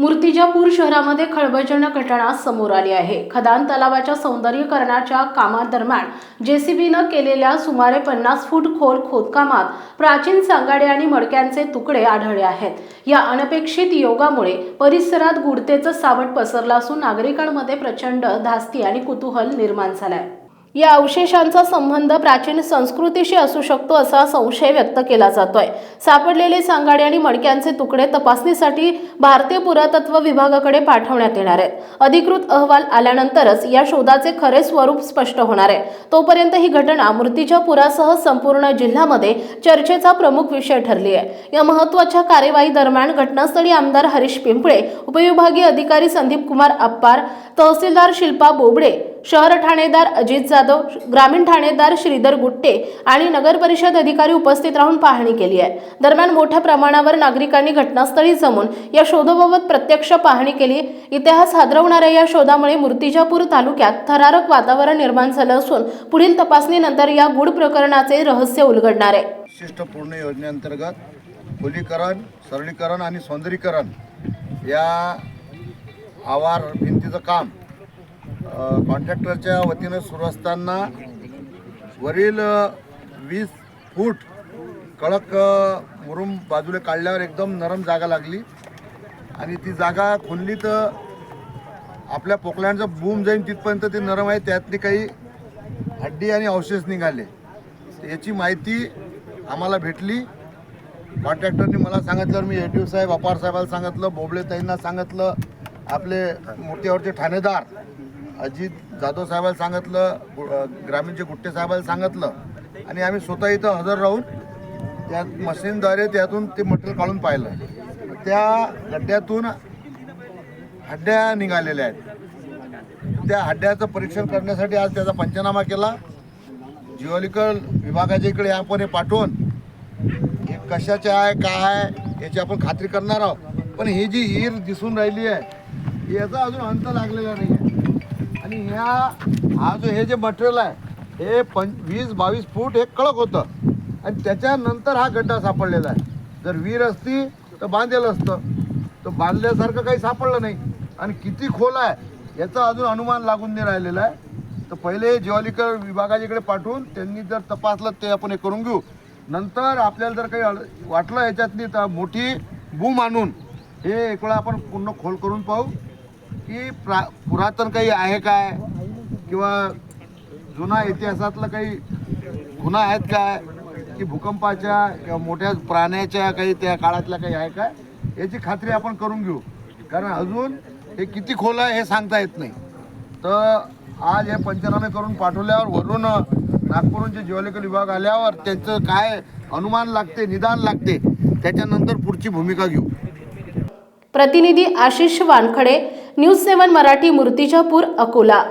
मूर्तिजापूर शहरामध्ये खळबळजनक घटना समोर आली आहे. खदान तलावाच्या सौंदर्यीकरणाच्या कामादरम्यान जेसीबीनं केलेल्या सुमारे पन्नास फूट खोल खोदकामात प्राचीन सांगाडे आणि मडक्यांचे तुकडे आढळले आहेत. या अनपेक्षित योगामुळे परिसरात गुडतेचं सावट पसरलं असून नागरिकांमध्ये प्रचंड धास्ती आणि कुतूहल निर्माण झालाय. या अवशेषांचा संबंध प्राचीन संस्कृतीशी असू शकतो असा संशय व्यक्त केला जातोय. सापडलेले सांगाडे आणि मडक्यांचे तुकडे तपासणीसाठी भारतीय पुरातत्व विभागाकडे पाठवण्यात येणार आहेत. अधिकृत अहवाल आल्यानंतरच या शोधाचे खरे स्वरूप स्पष्ट होणार आहे. तोपर्यंत ही घटना मूर्तीच्या पुरासह संपूर्ण जिल्ह्यामध्ये चर्चेचा प्रमुख विषय ठरली आहे. या महत्त्वाच्या कार्यवाही दरम्यान घटनास्थळी आमदार हरीश पिंपळे उपविभागीय अधिकारी संदीप कुमार अप्पार तहसीलदार शिल्पा बोबडे शहर ठाणेदार अजित जाधव ग्रामीण ठाणेदार श्रीधर गुट्टे आणि नगर परिषद अधिकारी उपस्थित राहून पाहणी केली आहे. दरम्यान मोठ्या प्रमाणावर नागरिकांनी घटनास्थळी जमून या शोधाबाबत प्रत्यक्ष पाहणी केली. इतिहास हादरवणाऱ्या या शोधामुळे मूर्तिजापूर तालुक्यात थरारक वातावरण निर्माण झालं असून पुढील तपासणीनंतर या गुढ प्रकरणाचे रहस्य उलगडणार आहे. विशिष्ट पूर्ण योजनेअंतर्गत खोलीकरण सरळीकरण आणि सौंदर्यीकरण या आवार भिंतीचं काम कॉन्ट्रॅक्टरच्या वतीनं सुरू असताना वरील वीस फूट कडक मुरुम बाजूला काढल्यावर एकदम नरम जागा लागली. आणि ती जागा खुनली तर आपल्या पोकलँडचं बूम जाईन तिथपर्यंत ती नरम आहे. त्यातली काही हड्डी आणि अवशेष निघाले. याची माहिती आम्हाला भेटली. कॉन्ट्रॅक्टरनी मला सांगितलं मी एटीव साहेब अपार साहेबाला सांगितलं बोबळे ताईंना सांगितलं आपले मूर्तीवरचे ठाणेदार अजित जाधव साहेबाला सांगितलं गु- ग्रामीणचे गुट्टे साहेबाला सांगितलं आणि आम्ही स्वतः इथं हजर राहून त्या मशीनद्वारे त्यातून ते मटेरियल काढून पाहिलं. त्या गड्ड्यातून हड्ड्या निघालेल्या आहेत. त्या हड्ड्याचं परीक्षण करण्यासाठी आज त्याचा पंचनामा केला. जिओलिकल विभागाच्या इकडे आपण हे पाठवून हे कशाचे आहे काय आहे याची आपण खात्री करणार आहोत. पण ही जी हीर दिसून राहिली आहे याचा अजून अंत लागलेला नाही आहे आणि ह्या हा जो हे जे मटेरियल आहे हे पं वीस बावीस फूट हे कडक होतं. आणि त्याच्यानंतर हा गड्डा सापडलेला आहे. जर वीर असती तर बांधलेलं असतं. तर बांधल्यासारखं काही सापडलं नाही. आणि किती खोल आहे याचं अजून अनुमान लागून नाही राहिलेलं आहे. तर पहिले जिवालिकर विभागाच्याकडे पाठवून त्यांनी जर तपासलं ते आपण हे करून घेऊ. नंतर आपल्याला जर काही अड- वाटलं याच्यातली तर मोठी बूम आणून हे एक वेळा आपण पूर्ण खोल करून पाहू. की प्रा पुरातन काही आहे काय? किंवा जुना इतिहासातलं काही गुन्हा आहेत काय? की भूकंपाच्या किंवा मोठ्या प्राण्याच्या काही त्या काळातल्या काही आहे काय? याची खात्री आपण करून घेऊ. कारण अजून हे किती खोल आहे हे सांगता येत नाही. तर आज हे पंचनामे करून पाठवल्यावर वरून नागपूरहून जे विभाग आल्यावर त्यांचं काय अनुमान लागते निदान लागते त्याच्यानंतर पुढची भूमिका घेऊ. प्रतिनिधी आशिष वानखडे न्यूज सेवन मराठी मूर्तिजापूर अकोला.